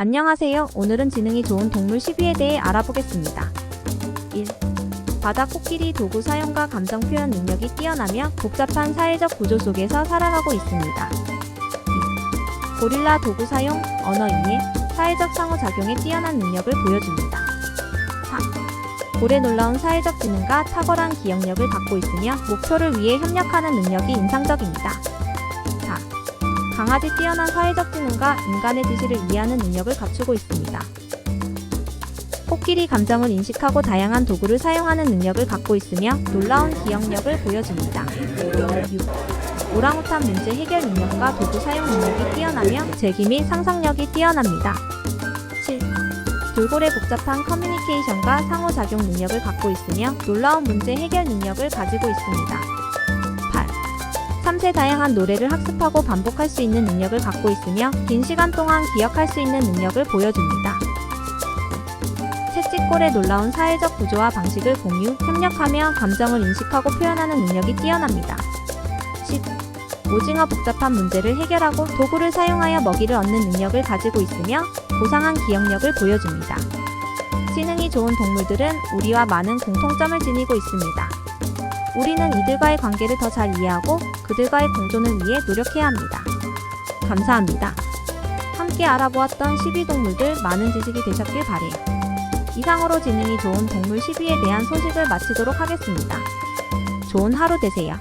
안녕하세요. 오늘은 지능이 좋은 동물 10위에 대해 알아보겠습니다. 1. 바다 코끼리 도구 사용과 감정 표현 능력이 뛰어나며 복잡한 사회적 구조 속에서 살아가고 있습니다. 2. 고릴라 도구 사용, 언어 이해, 사회적 상호작용에 뛰어난 능력을 보여줍니다. 4. 고래 놀라운 사회적 지능과 탁월한 기억력을 갖고 있으며 목표를 위해 협력하는 능력이 인상적입니다. 4. 강아지 뛰어난 사회적 지능과 인간의 지시를 이해하는 능력을 갖추고 있습니다. 코끼리 감정을 인식하고 다양한 도구를 사용하는 능력을 갖고 있으며 놀라운 기억력을 보여줍니다. 6. 오랑우탄 문제 해결 능력과 도구 사용 능력이 뛰어나며 재기 및 상상력이 뛰어납니다. 7. 돌고래 복잡한 커뮤니케이션과 상호작용 능력을 갖고 있으며 놀라운 문제 해결 능력을 가지고 있습니다. 8. 3세 다양한 노래를 학습하고 반복할 수 있는 능력을 갖고 있으며 긴 시간 동안 기억할 수 있는 능력을 보여줍니다. 채찍골의 놀라운 사회적 구조와 방식을 공유, 협력하며 감정을 인식하고 표현하는 능력이 뛰어납니다. 10. 오징어 복잡한 문제를 해결하고 도구를 사용하여 먹이를 얻는 능력을 가지고 있으며 고상한 기억력을 보여줍니다. 지능이 좋은 동물들은 우리와 많은 공통점을 지니고 있습니다. 우리는 이들과의 관계를 더 잘 이해하고 그들과의 공존을 위해 노력해야 합니다. 감사합니다. 함께 알아보았던 12동물들 많은 지식이 되셨길 바래요. 이상으로 지능이 좋은 동물 10위에 대한 소식을 마치도록 하겠습니다. 좋은 하루 되세요.